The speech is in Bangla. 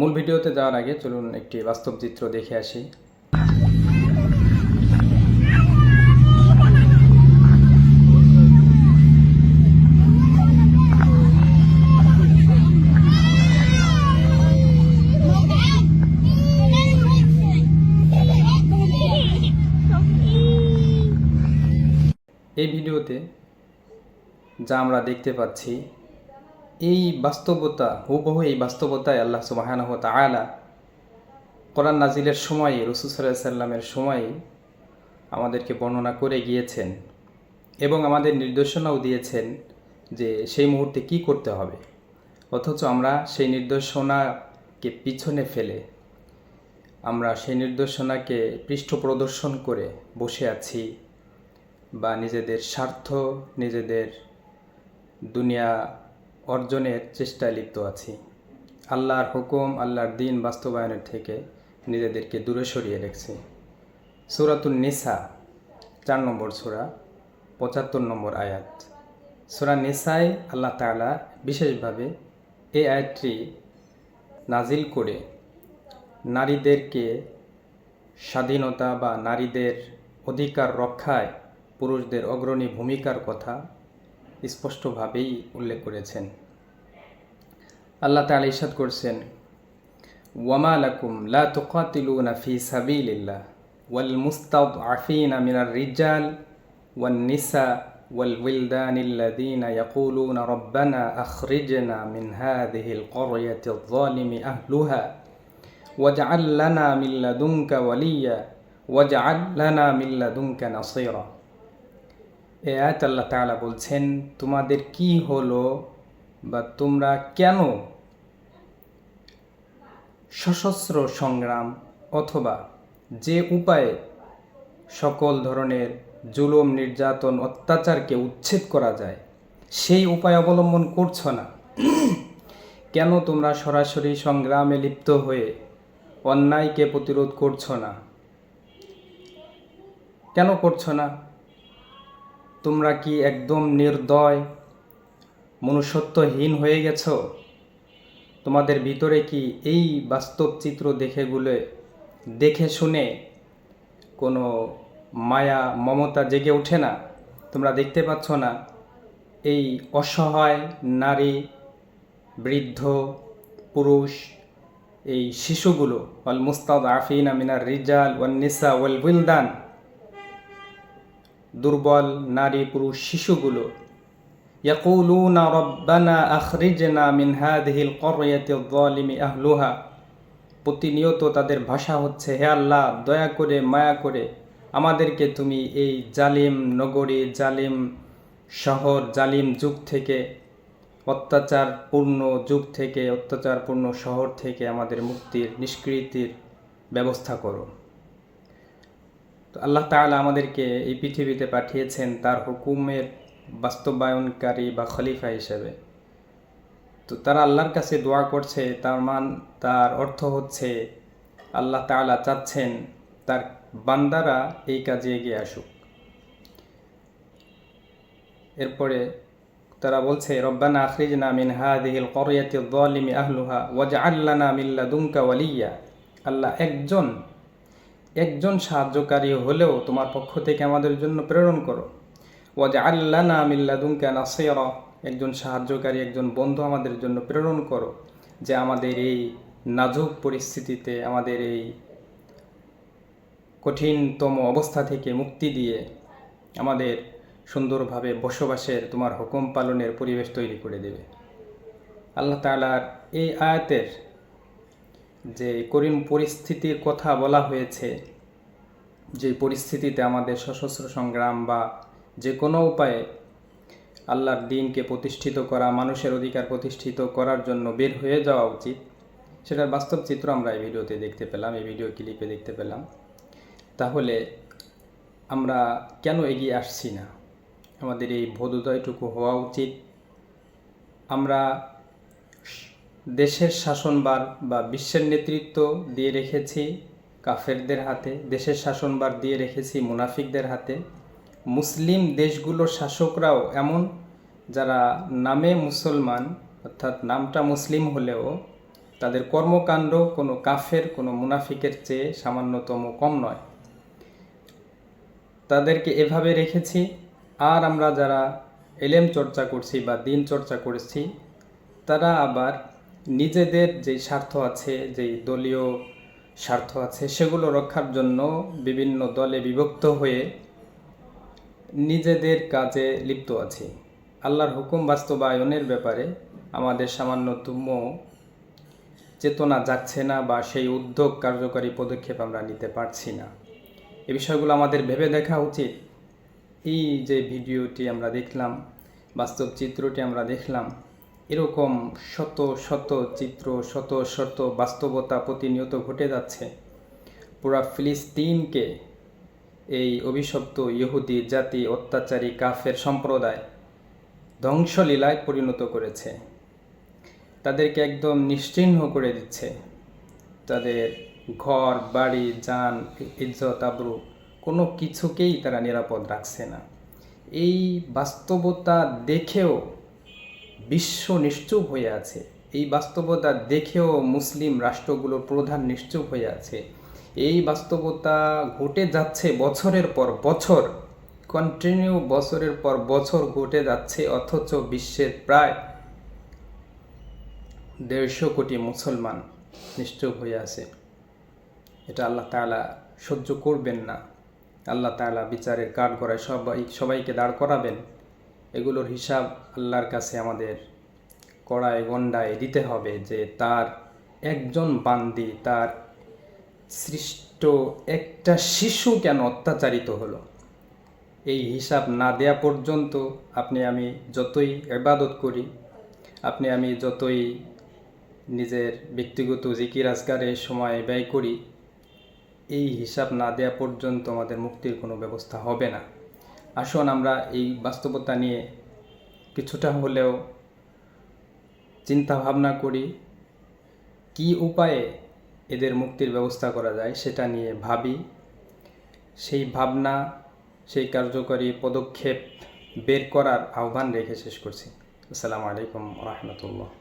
মূল ভিডিওতে যাওয়ার আগে চলুন একটি বাস্তব চিত্র দেখে আসি। এই ভিডিওতে যা আমরা দেখতে পাচ্ছি এই বাস্তবতা, হুবহু এই বাস্তবতায় আল্লাহ সুবাহানহ তালা কোরআন নাজিলের সময়ে, রসুল সাল্লাহ সাল্লামের সময়ে আমাদেরকে বর্ণনা করে গিয়েছেন এবং আমাদের নির্দেশনাও দিয়েছেন যে সেই মুহূর্তে কি করতে হবে। অথচ আমরা সেই নির্দেশনাকে পিছনে ফেলে আমরা সেই নির্দেশনাকে পৃষ্ঠ প্রদর্শন করে বসে আছি বা নিজেদের স্বার্থ, নিজেদের দুনিয়া অর্জনের চেষ্টায় লিপ্ত আছি। আল্লাহর হুকুম, আল্লাহর দিন বাস্তবায়নের থেকে নিজেদেরকে দূরে সরিয়ে রেখেছি। সুরাতুন নিসা, চার নম্বর সুরা, পঁচাত্তর নম্বর আয়াত। সুরা নিসায় আল্লাহ তাআলা বিশেষভাবে এই আয়াতটি নাজিল করে নারীদেরকে স্বাধীনতা বা নারীদের অধিকার রক্ষায় পুরুষদের অগ্রণী ভূমিকার কথা স্পষ্টভাবেই উল্লেখ করেছেন আল্লাহ তাআলা ইরশাদ করছেন ওয়ামা লাকুম লা তুকাতিলুনা ফি সাবিলিল্লাহ ওয়াল মুস্তাদআফিনা মিনার রিজাল ওয়ান নিসা والولدان الذين يقولون ربنا أخرجنا من هذه القرية الظالم أهلها واجعل لنا من لدنك وليا واجعل لنا من لدنك نصيرا এ আয়াত আল্লাহ তাআলা বলছেন, তোমাদের কি হলো বা তোমরা কেন সশস্ত্র সংগ্রাম অথবা যে উপায়ে সকল ধরনের জুলুম, নির্যাতন, অত্যাচারকে উচ্ছেদ করা যায়, সেই উপায় অবলম্বন করছ না? কেন তোমরা সরাসরি সংগ্রামে লিপ্ত হয়ে অন্যায়কে প্রতিরোধ করছ না? কেন করছ না? তোমরা কি একদম নির্দয়, মনুষ্যত্বহীন হয়ে গেছ? তোমাদের ভিতরে কি এই বাস্তব চিত্র দেখেগুলো দেখে শুনে কোনো মায়া, মমতা জেগে ওঠে না? তোমরা দেখতে পাচ্ছ না, এই অসহায় নারী, বৃদ্ধ, পুরুষ, এই শিশুগুলো অল মুস্তাদ আফিন আমিনার রিজাল ওয়াল নিসা ওয়াল উইলদান দুর্বল নারী পুরুষ শিশুগুলো। আখরিজনা মিন হাদিহিল করিয়াতি যালিমি আহলুহা। প্রতিনিয়ত তাদের ভাষা হচ্ছে, হে আল্লাহ, দয়া করে, মায়া করে, আমাদেরকে তুমি এই জালিম নগরী, জালিম শহর, জালিম যুগ থেকে, অত্যাচারপূর্ণ যুগ থেকে, অত্যাচারপূর্ণ শহর থেকে আমাদের মুক্তির, নিষ্কৃতির ব্যবস্থা করো। তো আল্লাহ তাআলা আমাদেরকে এই পৃথিবীতে পাঠিয়েছেন তার হুকুমের বাস্তবায়নকারী বা খলিফা হিসেবে। তো তারা আল্লাহর কাছে দোয়া করছে, তার মান, তার অর্থ হচ্ছে আল্লাহ তাআলা চাচ্ছেন তার বান্দারা এই কাজে এগিয়ে আসুক। এরপরে তারা বলছে, রব্বানা আখরিজনা মিন হাদিহিল করিয়াতি যালিমি আহলুহা ওয়াজআল লানা মিন লাদুনকা ওয়ালিয়া। আল্লাহ একজন একজন সাহায্যকারী হলেও তোমার পক্ষ থেকে আমাদের জন্য প্রেরণ করো। ওয়াজ আল্লানা মিল্লাদুমকা নাসিরা, একজন সাহায্যকারী, একজন বন্ধু আমাদের জন্য প্রেরণ করো যে আমাদের এই নাজুক পরিস্থিতিতে, আমাদের এই কঠিনতম অবস্থা থেকে মুক্তি দিয়ে আমাদের সুন্দরভাবে বসবাসের, তোমার হুকুম পালনের পরিবেশ তৈরি করে দেবে। আল্লাহ তালার এই আয়াতের যে করিম পরিস্থিতির কথা বলা হয়েছে, যে পরিস্থিতিতে আমাদের সশস্ত্র সংগ্রাম বা যে কোনো উপায়ে আল্লাহর দিনকে প্রতিষ্ঠিত করা, মানুষের অধিকার প্রতিষ্ঠিত করার জন্য বের হয়ে যাওয়া উচিত। সেটার বাস্তব চিত্র আমরা এই ভিডিওতে দেখতে পেলাম, এই ভিডিও ক্লিপে দেখতে পেলাম। তাহলে আমরা কেন এগিয়ে আসছি না? আমাদের এই বোধোদয়টুকু হওয়া উচিত। আমরা দেশের শাসনবার বা বিশ্বের নেতৃত্ব দিয়ে রেখেছি কাফেরদের হাতে, দেশের শাসনবার দিয়ে রেখেছি মুনাফিকদের হাতে। মুসলিম দেশগুলোর শাসকরাও এমন, যারা নামে মুসলমান, অর্থাৎ নামটা মুসলিম হলেও তাদের কর্মকাণ্ড কোনো কাফের, কোনো মুনাফিকের চেয়ে সামান্যতম কম নয়। তাদেরকে এভাবে রেখেছি, আর আমরা যারা এলেম চর্চা করছি বা দিন চর্চা করছি, তারা আবার নিজেদের যেই স্বার্থ আছে যেই দলীয় স্বার্থ আছে, সেগুলো রক্ষার জন্য বিভিন্ন দলে বিভক্ত হয়ে নিজেদের কাজে লিপ্ত আছি। আল্লাহর হুকুম বাস্তবায়নের ব্যাপারে আমাদের সামান্যতম চেতনা যাচ্ছে না বা সেই উদ্যোগ কার্যকারী পদক্ষেপ আমরা নিতে পারছি না। এ বিষয়গুলো আমাদের ভেবে দেখা উচিত। এই যে ভিডিওটি আমরা দেখলাম, বাস্তব চিত্রটি আমরা দেখলাম এরকম শত শত চিত্র, শত শত বাস্তবতা প্রতিনিয়ত ঘটে যাচ্ছে। পুরা ফিলিস্তিনকে এই অভিশপ্ত ইহুদি জাতি অত্যাচারী কাফের সম্প্রদায় ধ্বংসলীলায় পরিণত করেছে। তাদেরকে একদম নিশ্চিহ্ন করে দিচ্ছে। তাদের ঘর, বাড়ি, যান, ইজ্জত, আবরু কোনো কিছুকেই তারা নিরাপদ রাখছে না। এই বাস্তবতা দেখেও বিশ্ব নিশ্চুপ হয়ে আছে। এই বাস্তবতা দেখেও মুসলিম রাষ্ট্রগুলোর প্রধান নিশ্চুপ হয়ে আছে। এই বাস্তবতা ঘটে যাচ্ছে বছরের পর বছর। কন্টিনিউ বছরের পর বছর ঘটে যাচ্ছে, অথচ বিশ্বের প্রায় দেড়শো কোটি মুসলমান নিশ্চুপ হয়ে আছে। এটা আল্লাহ তাআলা সহ্য করবেন না। আল্লাহ তাআলা বিচারের কাঠ গড়ায় সবাই, সবাইকে দাঁড় করাবেন। এগুলোর হিসাব আল্লাহর কাছে আমাদের কড়ায় গন্ডায় দিতে হবে যে তার একজন বান্দি, তার সৃষ্ট একটা শিশু কেন অত্যাচারিত হলো? এই হিসাব না দেয়া পর্যন্ত আপনি আমি যতই ইবাদত করি, আপনি আমি যতই নিজের ব্যক্তিগত জিকির আজকারে সময় ব্যয় করি, এই হিসাব না দেয়া পর্যন্ত আমাদের মুক্তির কোনো ব্যবস্থা হবে না। আসুন আমরা এই বাস্তবতা নিয়ে কিছুটা হলেও চিন্তা ভাবনা করি, কি উপায়ে এদের মুক্তির ব্যবস্থা করা যায় সেটা নিয়ে ভাবি। সেই ভাবনা, সেই কার্যকরী পদক্ষেপ বের করার আহ্বান রেখে শেষ করছি। আসসালামু আলাইকুম রহমতুল্লাহ।